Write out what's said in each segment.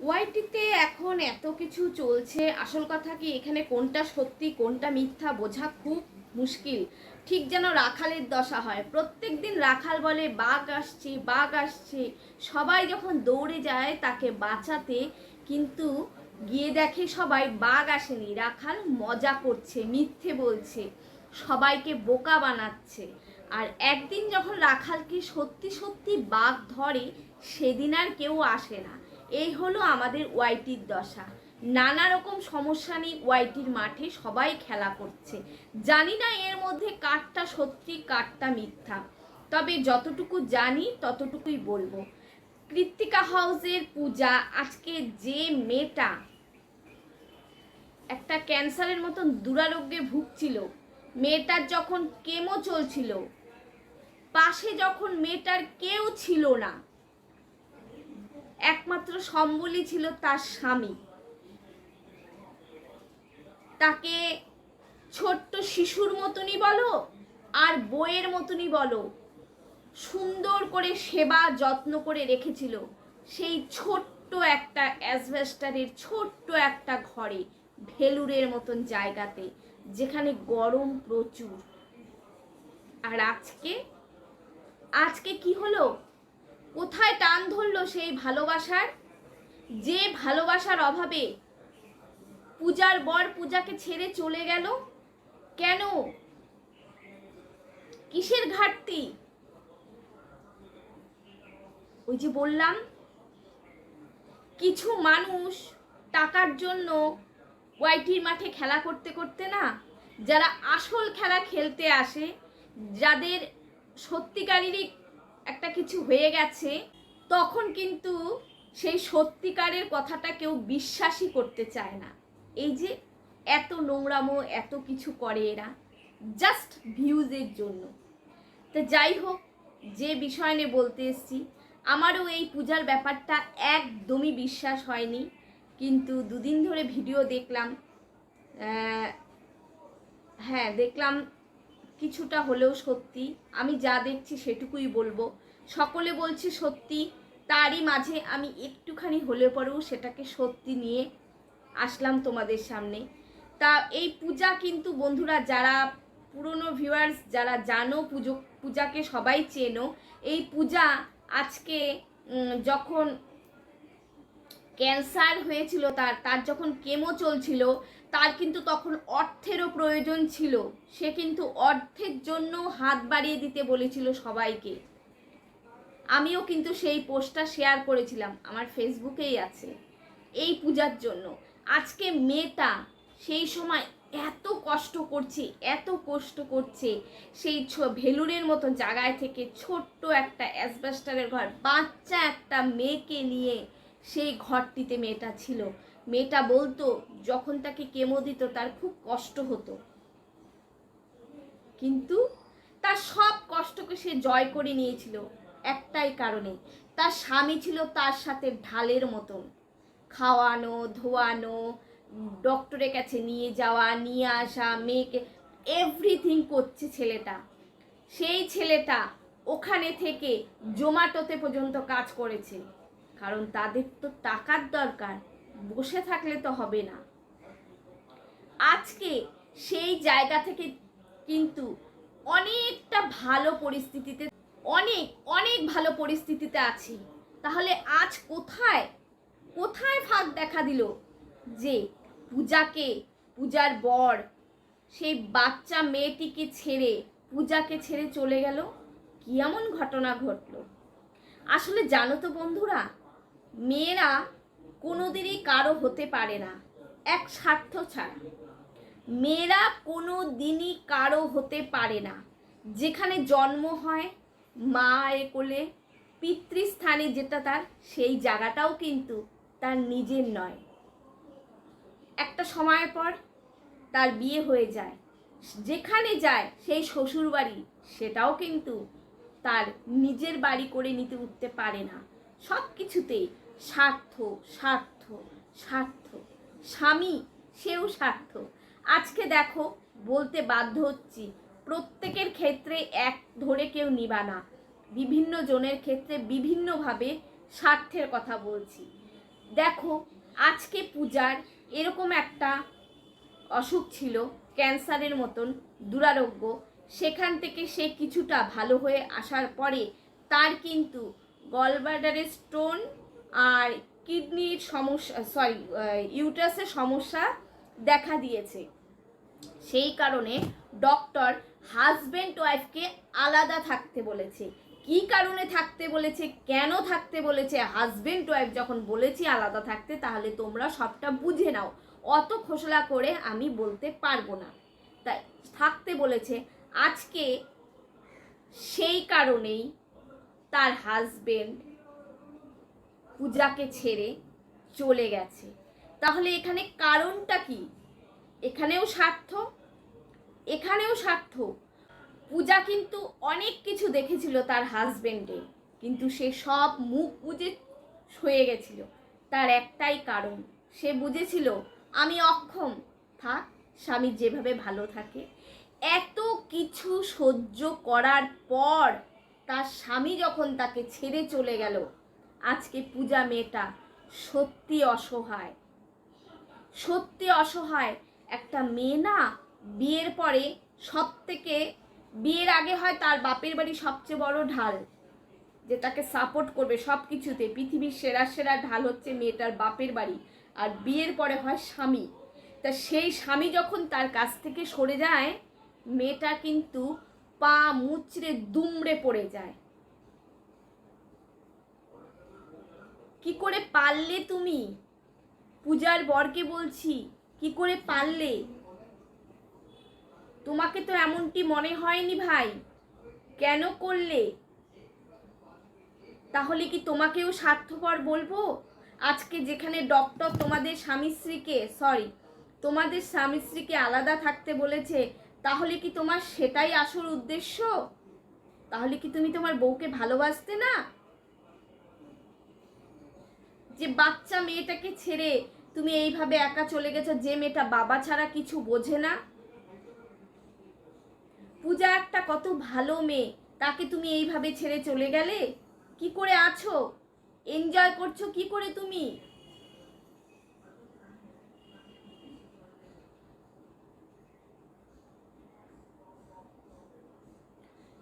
ওয়াইটিতে এখন এত কিছু চলছে, আসল কথা কি এখানে কোনটা সত্যি, কোনটা মিথ্যা বোঝা খুব মুশকিল। ঠিক যেন রাখালের দশা হয়। প্রত্যেক দিন রাখাল বলে, বাঘ আসছে বাঘ আসছে। সবাই যখন দৌড়ে যায় তাকে বাঁচাতে, কিন্তু গিয়ে দেখে সবাই বাঘ আসেনি। রাখাল মজা করছে, মিথ্যে বলছে, সবাইকে বোকা বানাচ্ছে। আর একদিন যখন রাখালকে সত্যি সত্যি বাঘ ধরে, সেদিন আর কেউ আসে না। এই হলো আমাদের ওয়াইটির দশা। নানা রকম সমস্যা নিয়ে ওয়াইটির মাঠে সবাই খেলা করছে। জানি না এর মধ্যে কাঠটা সত্যি কাঠটা মিথ্যা। তবে যতটুকু জানি, ততটুকুই বলব। কৃত্তিকা হাউসের পূজা আজকে যে মেয়েটা একটা ক্যান্সারের মতন দুরারোগ্যে ভুগছিল, মেয়েটার যখন কেমো চলছিল, পাশে যখন মেয়েটার কেউ ছিল না একমাত্র সম্বলই ছিল তার স্বামী। তাকে ছোট্ট শিশুর মতনই বলো আর বইয়ের মতনই বলো। সুন্দর করে সেবা যত্ন করে রেখেছিল সেই ছোট্ট একটা অ্যাসভেস্টারের ছোট্ট একটা ঘরে, ভেলুরের মতন জায়গাতে, যেখানে গরম প্রচুর। আর আজকে? আজকে কি হলো? কোথায় টান ধরলো সেই ভালোবাসার? যে ভালোবাসার অভাবে পূজার বর পূজাকে ছেড়ে চলে গেল, কেন? কিসের ঘাটতি? ওই যে বললাম, কিছু মানুষ টাকার জন্য ওয়াইটির মাঠে খেলা করতে করতে না, যারা আসল খেলা খেলতে আসে, যাদের সত্যিকারেরই একটা কিছু হয়ে গেছে, তখন কিন্তু সেই সত্যিকারের কথাটা কেউ বিশ্বাসই করতে চায় না। এই যে এত নোংরামো, এত কিছু করে এরা জাস্ট ভিউজের জন্য। তো যাই হোক, যে বিষয় নিয়ে বলতে এসছি, আমারও এই পূজার ব্যাপারটা একদমই বিশ্বাস হয়নি, কিন্তু দুদিন ধরে ভিডিও দেখলাম হ্যাঁ দেখলাম কিছুটা হলেও সত্যি, আমি যা দেখছি সেটুকুই বলব। সকলে বলছে সত্যি, তারই মাঝে আমি একটুখানি হলে পরেও সেটাকে সত্যি নিয়ে আসলাম তোমাদের সামনে। তা এই পূজা কিন্তু বন্ধুরা, যারা পুরনো ভিউয়ার্স যারা জানো পুজো, পূজাকে সবাই চেনো, এই পূজা আজকে যখন ক্যান্সার হয়েছিল তার তার যখন কেমো চলছিল, তার কিন্তু তখন অর্থেরও প্রয়োজন ছিল। সে কিন্তু অর্থের জন্য হাত বাড়িয়ে দিতে বলেছিল সবাইকে। আমিও কিন্তু সেই পোস্টটা শেয়ার করেছিলাম, আমার ফেসবুকেই আছে, এই পূজার জন্য। আজকে মেয়েটা সেই সময় এত কষ্ট করছে, এত কষ্ট করছে, সেই ছ- ভেলুরের মতো জায়গায় থেকে ছোট্ট একটা অ্যাসবেস্টারের ঘর, বাচ্চা একটা মেয়েকে নিয়ে সেই ঘরটিতে মেয়েটা ছিল। মেয়েটা বলতো, যখন তাকে কেমো দিত, তার খুব কষ্ট হতো। কিন্তু তার সব কষ্টকে সে জয় করে নিয়েছিল, একটাই কারণে। তার স্বামী ছিল তার সাথে ঢালের মতন। খাওয়ানো, ধোয়ানো, ডক্টরের কাছে নিয়ে যাওয়া, নিয়ে আসা, মেয়েকে এভরিথিং করছে ছেলেটা। সেই ছেলেটা ওখানে থেকে জোম্যাটোতে পর্যন্ত কাজ করেছে। কারণ তাদের তো টাকার দরকার, বসে থাকলে তো হবে না। আজকে সেই জায়গা থেকে কিন্তু অনেকটা ভালো পরিস্থিতিতে, অনেক অনেক ভালো পরিস্থিতিতে আছি। তাহলে আজ কোথায় কোথায় ফাঁক দেখা দিল যে পূজাকে, পূজার বর, সেই বাচ্চা মেয়েটিকে ছেড়ে, পূজাকে ছেড়ে চলে গেল? কি এমন ঘটনা ঘটলো? আসলে জানো তো বন্ধুরা মেয়েরা কোনোদিনই কারও হতে পারে না, এক স্বার্থ ছাড়া। মেয়েরা কোনো দিনই কারও হতে পারে না। যেখানে জন্ম হয় মা এ কোলে, পিতৃস্থানে যেটা তার, সেই জায়গাটাও কিন্তু তার নিজের নয়। একটা সময়ের পর তার বিয়ে হয়ে যায়। যেখানে যায় সেই শ্বশুর বাড়ি সেটাও কিন্তু তার নিজের বাড়ি করে নিতে উঠতে পারে না। সব কিছুতেই স্বার্থ স্বার্থ স্বার্থ। স্বামী, সেও স্বার্থ। আজকে দেখো, বলতে বাধ্য হচ্ছি, প্রত্যেকের ক্ষেত্রে এক ধরে কেউ নিবা না। বিভিন্ন জনের ক্ষেত্রে বিভিন্নভাবে স্বার্থের কথা বলছি। দেখো, আজকে পূজার এরকম একটা অসুখ ছিল, ক্যান্সারের মতন, দুরারোগ্য। সেখান থেকে সে কিছুটা ভালো হয়ে আসার পরে তার কিন্তু গলব্লাডারের স্টোন আর কিডনির সমস্যা সরি ইউটাসের সমস্যা দেখা দিয়েছে। সেই কারণে ডক্টর হাজব্যান্ড ওয়াইফকে আলাদা থাকতে বলেছে। কি কারণে থাকতে বলেছে, কেন থাকতে বলেছে? হাজব্যান্ড ওয়াইফ যখন বলেছি আলাদা থাকতে, তাহলে তোমরা সবটা বুঝে নাও। অত খোসলা করে আমি বলতে পারব না। তাই থাকতে বলেছে। আজকে সেই কারণেই তার হাজবেন্ড পূজাকে ছেড়ে চলে গেছে। তাহলে এখানে কারণটা কি? এখানেও স্বার্থ এখানেও স্বার্থ। পূজা কিন্তু অনেক কিছু দেখেছিল তার হাজবেন্ডে কিন্তু সে সব মুখ বুঝে সয়ে গেছিল। তার একটাই কারণ, সে বুঝেছিল, আমি অক্ষম। থাক, স্বামী যেভাবে ভালো থাকে, এত কিছু সহ্য করার পর তার স্বামী যখন তাকে ছেড়ে চলে গেল আজকে পূজা মেয়েটা সত্যি অসহায়। সত্যি অসহায়। একটা মেয়ে না বিয়ের পরে সব থেকে বিয়ের আগে হয় তার বাপের বাড়ি সবচেয়ে বড় ঢাল, যে তাকে সাপোর্ট করবে সব কিছুতে পৃথিবীর সেরা সেরা ঢাল হচ্ছে মেয়েটার বাপের বাড়ি, আর বিয়ের পরে হয় স্বামী। তা সেই স্বামী যখন তার কাছ থেকে সরে যায়, মেয়েটা কিন্তু পা মুচড়ে দুমড়ে পড়ে যায়। কি করে পারলে তুমি? পূজার বরকে বলছি, কি করে পারলে? তোমাকে তো এমনটি মনে হয়নি ভাই। কেন করলে? তাহলে কি তোমাকেও স্বার্থপর বলব? আজকে যেখানে ডক্টর তোমাদের স্বামী স্ত্রীকে সরি তোমাদের স্বামী স্ত্রীকে আলাদা থাকতে বলেছে, তাহলে কি তোমার সেটাই আসল উদ্দেশ্য? তাহলে কি তুমি তোমার বউকে ভালোবাসতে না? যে বাচ্চা মেয়েটাকে ছেড়ে তুমি এইভাবে একা চলে গেছো, যে মেয়েটা বাবা ছাড়া কিছু বোঝে না। পূজা একটা কত ভালো মেয়ে, তাকে তুমি এইভাবে ছেড়ে চলে গেলে? কি করে আছো? এনজয় করছ কি করে তুমি?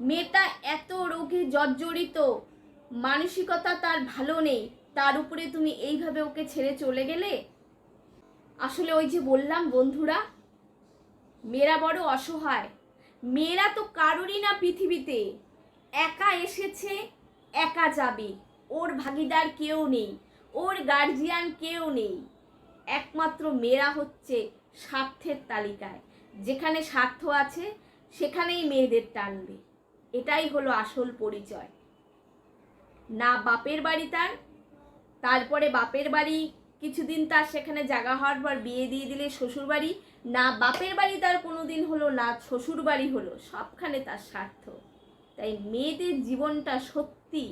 মেয়েটা এত রোগে জর্জরিত, মানসিকতা তার ভালো নেই। তার উপরে তুমি এইভাবে ওকে ছেড়ে চলে গেলে? আসলে ওই যে বললাম, বন্ধুরা, মেয়েরা বড় অসহায়। মেয়েরা তো কারোরই না পৃথিবীতে। একা এসেছে, একা যাবে। ওর ভাগিদার কেউ নেই, ওর গার্জিয়ান কেউ নেই। একমাত্র মেয়েরা হচ্ছে স্বার্থের তালিকায়। যেখানে স্বার্থ আছে, সেখানেই মেয়েদের টানবে। এটাই হলো আসল পরিচয়। না বাপের বাড়ি তার তারপরে বাপের বাড়ি, কিছুদিন তার সেখানে জায়গা হওয়ার পর বিয়ে দিয়ে দিলে শ্বশুর বাড়ি। না, বাপের বাড়ি তার কোনো দিন হলো না, শ্বশুর বাড়ি হলো, সবখানে তার স্বার্থ। তাই মেয়েদের জীবনটা সত্যি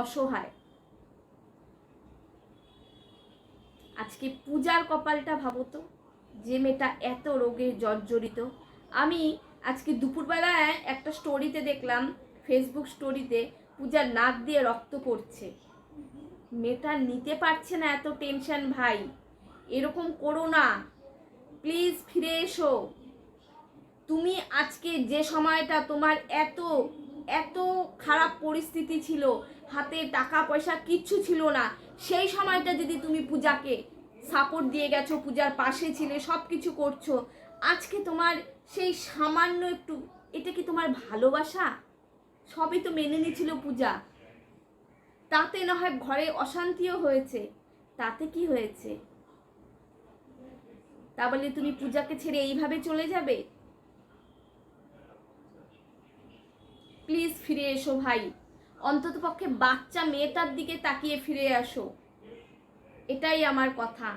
অসহায়। আজকে পূজার কপালটা ভাবো তো, যে মেয়েটা এত রোগে জর্জরিত। আমি আজকে দুপুরবেলায় একটা স্টোরিতে দেখলাম ফেসবুক স্টোরিতে পূজার নাক দিয়ে রক্ত পড়ছে। মেয়েটা নিতে পারছে না এত টেনশন ভাই। এরকম করো না। প্লিজ ফিরে এসো। তুমি আজকে যে সময়টা তোমার এত এত খারাপ পরিস্থিতি ছিল, হাতে টাকা, পয়সা কিচ্ছু ছিল না, সেই সময়টা যদি তুমি পূজাকে সাপোর্ট দিয়ে গেছো, পূজার পাশে ছিলে সব কিছু করছ, আজকে তোমার সেই সামান্য একটু, এটা কি তোমার ভালোবাসা? সবই তো মেনে নিয়েছিল পূজা। তাতে না হয় ঘরে অশান্তিও হয়েছে। তাতে কি হয়েছে? তা বলে তুমি পূজাকে ছেড়ে এইভাবে চলে যাবে? প্লিজ ফিরে এসো ভাই। অন্তত পক্ষে বাচ্চা মেয়েটার দিকে তাকিয়ে ফিরে আসো। এটাই আমার কথা।